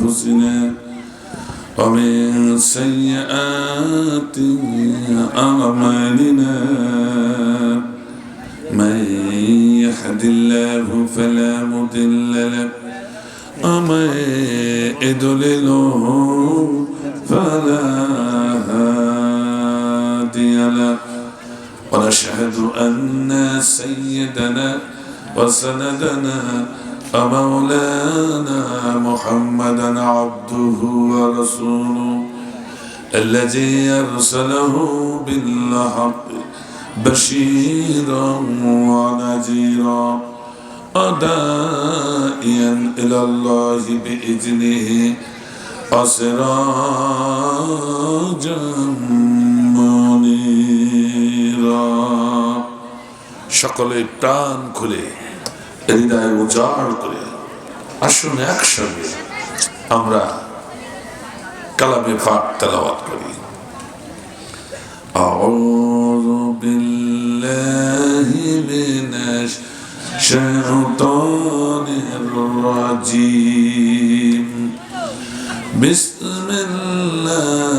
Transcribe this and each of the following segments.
أنفسنا ومن سيئات أعمالنا من يهد الله فلا مضل له ومن يضلله فلا هادي له ونشهد أن سيدنا وسندنا ومولانا محمدا عبده ورسوله الذي أرسله بالحق بشيرا ونذيرا ودائيا إلى الله بإذنه وسراجا منيرا সকলে প্রাণ খুলে হৃদয় উজাড় করে আসুন একসঙ্গে আমরা কালামে পাক তেলাওয়াত করি أعوذ بالله من الشيطان الرجيم بسم الله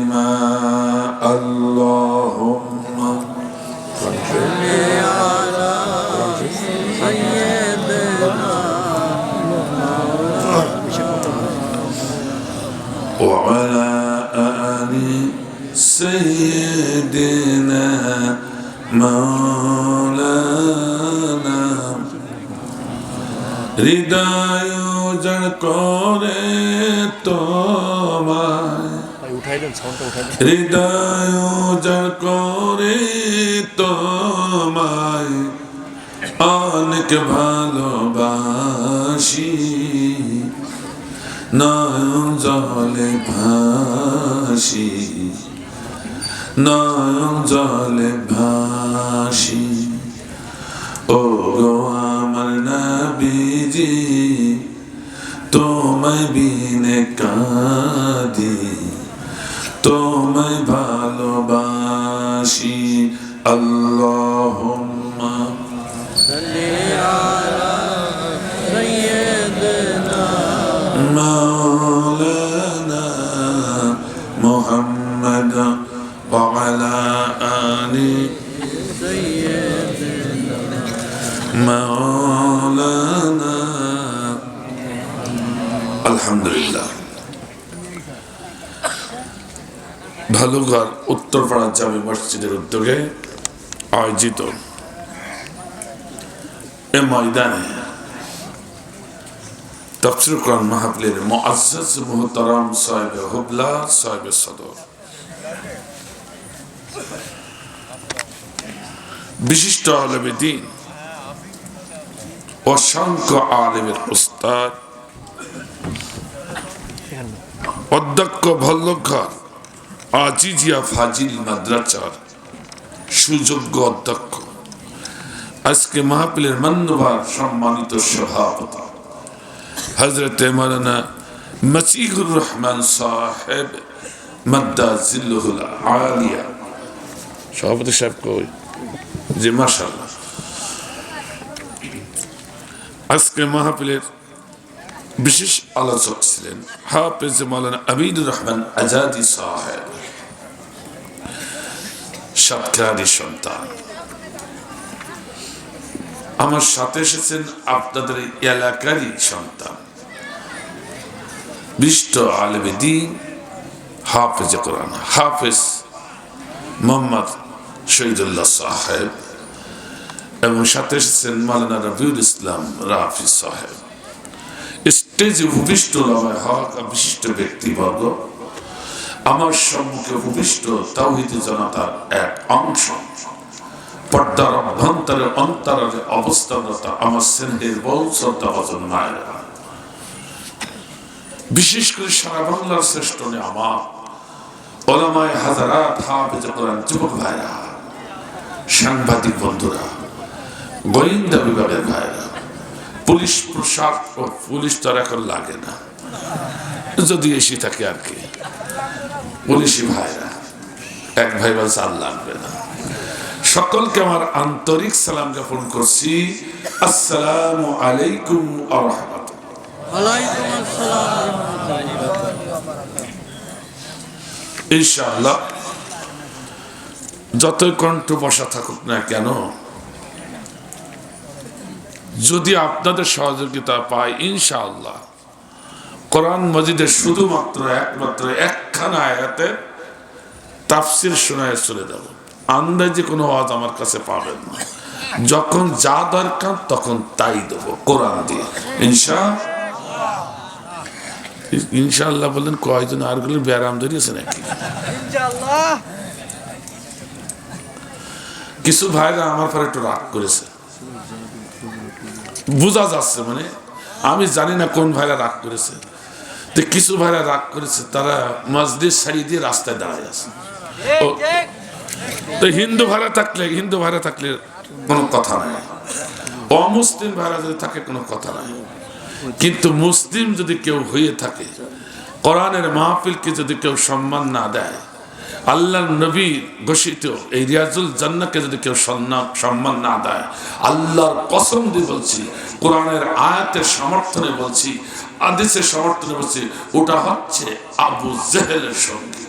وعلى آل سيدنا مولانا হৃদয় উজাড় করে তোমায় ভাই উঠাই দেন সাউন্ডটা উঠাই দেন হৃদয় উজাড় করে তোমায় অনেক ভালোবাসি নয়ন জলে ভাসি নয়ন জলে ভাসি। ও গো আমার নবীজি, তোমায় বিনে কাঁদি, তোমায় ভালোবাসি। আল্লাহুম্মা আলহামদুলিল্লাহ। ভালুঘর উত্তরপাড়া জামি মসজিদের উদ্যোগে আয়োজিত এ ময়দানে তফসির কোরআন মাহফিলের মুআজ্জাজ মুহতারাম সাহেব হুবলা সাহেব সদর। বিশিষ্ট আলমে দিন, অসংখ্য আলেমের উস্তাদ অধ্যক্ষ ভল্লঘর আজিজিয়া ফাজিল মাদ্রাসার সুযোগ্য অধ্যক্ষ। আজকে মাহফিলের মান্যভার সম্মানিত সভাপতি হজরত মৌলানা মসিহুর রহমান সাহেব, মদ্দা জিল্লুল আলিয়া। সভাপতি সাহেব কই? জি মাশাল্লাহ আজকে মাহফিলের বিশেষ আলোচক ছিলেন হাফেজ মৌলানা আবিদুর রহমান আজাদি সাহেব। সাতক্ষীরারি সন্তান। আমার সাথে এসেছেন আপনাদের এলাকারই সন্তান। বিষ্ট আলেমে দিন হাফেজ কোরআন, হাফেজ মোহাম্মদ শহীদুল্লাহ সাহেব। এবং সাথে এসেছেন মালানা রবিউল ইসলাম রাফি সাহেব। স্টেজে উপবিষ্ট লামায় হক বিশিষ্ট ব্যক্তিবর্গ, আমার সম্মুখে উপবিষ্ট তাওহিদ জনতার এক অংশ। পর্দার অভ্যন্তরে অন্তরের অবস্থানরত আমার বহু শ্রদ্ধা ভজন মায়েরা। বিশেষ করে সারা বাংলার শ্রেষ্ঠ আমার ওলামায় হাজারাত হাফেজ কোরআন যুবক ভাইরা, সাংবাদিক বন্ধুরা, গোয়েন্দা বিভাগের ভাইরা পুলিশ প্রশাক ও পুলিশ তো আর এখন লাগে না। যদি এসে থাকে আর কি। পুলিশি ভাইরা, এক ভাই বলছে, আর লাগবে না। সকলকে আমার আন্তরিক সালাম জ্ঞাপন করছি। আসসালামু আলাইকুম ইনশাআল্লাহ, যতই কণ্ঠ বসা থাকুক না কেন যদি আপনাদের সহযোগিতা পাই ইনশাআল্লাহ। কোরআন মজিদের শুধুমাত্র একমাত্র একখানা আয়াতে তাফসির শোনায় চলে যাব। আন্দাজে কোনো আওয়াজ আমার কাছে পাবেন না। যখন যা দরকার তখন তাই দেব কোরআন দিয়ে। ইনশা ইনশাআল্লাহ বললেন কয়জন আরগুলো ব্যারাম ধরিয়েছে নাকি? কিছু ভাইরা আমার পরে একটু রাগ করেছে। বোঝা যাচ্ছে মানে আমি জানি না কোন ভাইরা রাগ করেছে। তো কিছু ভাইরা রাগ করেছে তারা মসজিদ ছাড়িয়ে দিয়ে রাস্তায় দাঁড়ায় আছে। তো হিন্দু ভাড়া থাকলে হিন্দু ভাড়া থাকলে কোনো কথা নাই। অমুসলিম ভাড়া যদি থাকে কোনো কথা নাই। কিন্তু মুসলিম যদি কেউ হয়ে থাকে কোরআনের মাহফিলকে যদি কেউ সম্মান না দেয় আল্লাহ নবী ঘোষিত এই রিয়াজুল জান্নাকে যদি কেউ সম্মান সম্মান না দেয় আল্লাহর কসম দিয়ে বলছি কোরআনের আয়াতের সমর্থনে বলছি আদেশের সমর্থনে বলছি ওটা হচ্ছে আবু জেহেলের সঙ্গে।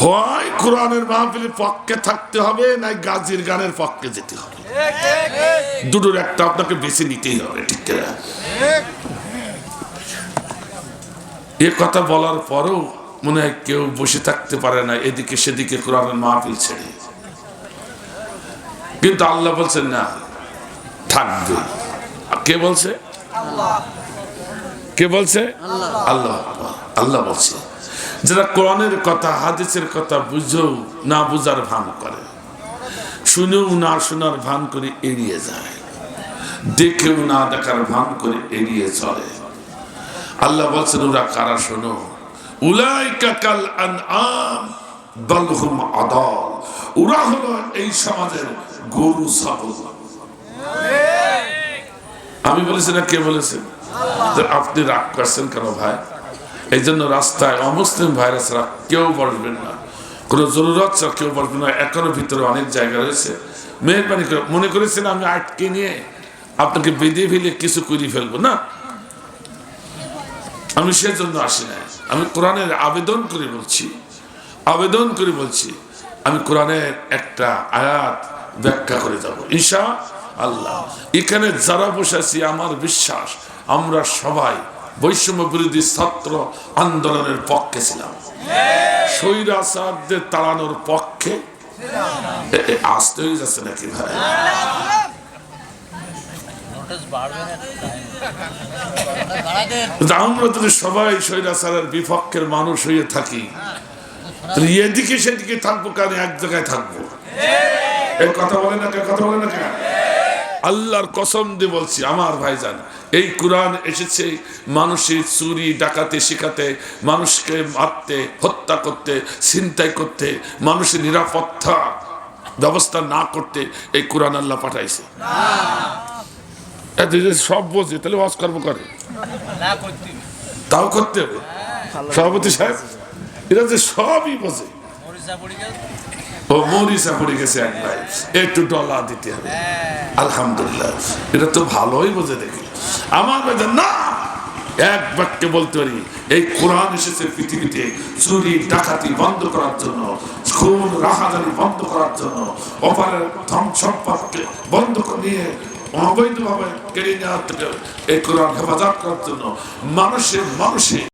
হয় কোরআনের মাহফিলের পক্ষে থাকতে হবে না গাজীর গানের পক্ষে যেতে হবে। দুটোর একটা আপনাকে বেছে নিতেই হবে ঠিক কিনা? এ কথা বলার পরও মনে হয় কেউ বসে থাকতে পারে না, এদিকে সেদিকে কোরআনের মাহফিল ছেড়ে। কিন্তু আল্লাহ বলছেন, না, থাকবে। কে বলছে? কে বলছে? আল্লাহ। আল্লাহ বলছে, যারা কোরআনের কথা, হাদিসের কথা বুঝেও না বুঝার ভান করে, শুনেও না শোনার ভান করে এড়িয়ে যায়, দেখেও না দেখার ভান করে এড়িয়ে চলে। আল্লাহ বলছেন, ওরা কারা শোনো? উলাইকা কাল বালহুম আদাল। ওরা হলো এই সমাজের গরু, ছাগল। আমি বলেছি না, কে বলেছেন আপনি রাগ করছেন কেন ভাই? এই জন্য রাস্তায় অমুসলিম ভাইরাস কেউ বসবেন না। কোনো জরুরত ছাড়া কেউ বসবেন না। এখনও ভিতরে অনেক জায়গা রয়েছে। মেহরবানি করে মনে করেছেন আমি আটকে নিয়ে আপনাকে বেঁধে ফেলে কিছু করে ফেলব? না। আমি সেজন্য আসি না আমি কোরআনের আবেদন করে বলছি, আবেদন করে বলছি, আমি কোরআনের একটা আয়াত ব্যাখ্যা করে যাব। ঈশা আল্লাহ। এখানে যারা বসে আছি, আমার বিশ্বাস, আমরা সবাই বৈষম্য বিরোধী ছাত্র আন্দোলনের পক্ষে ছিলাম। স্বৈরাচারদের তাড়ানোর পক্ষে। আসতে হয়ে যাচ্ছে নাকি ভাই? আমরা যদি সবাই স্বৈরাচারের বিপক্ষের মানুষ হয়ে থাকি এদিকে সেদিকে থাকব কারণ এক জায়গায় থাকব। এই কথা বলে না কথা বলে না আল্লাহর কসম দিয়ে বলছি, আমার ভাইজান, এই কোরআন এসেছে মানুষের চুরি, ডাকাতে শেখাতে মানুষকে মারতে, হত্যা করতে, ছিনতাই করতে, মানুষের নিরাপত্তা ব্যবস্থা না করতে এই কোরআন আল্লাহ পাঠাইছে। সব বোঝে তাহলে ওয়াজ করব করে? তাও করতে হবে? সভাপতি সাহেব, এরা যে সবই বোঝে ও এই কোরআন এসেছে পৃথিবীতে চুরি, ডাকাতি বন্ধ করার জন্য, খুন বন্ধ করার জন্য অপারের ধন সম্পদকে বন্ধ করে নিয়ে অবৈধভাবে কেড়ে নেওয়ার থেকে এই কোরআন হেফাজত করার জন্য মানুষের মানুষের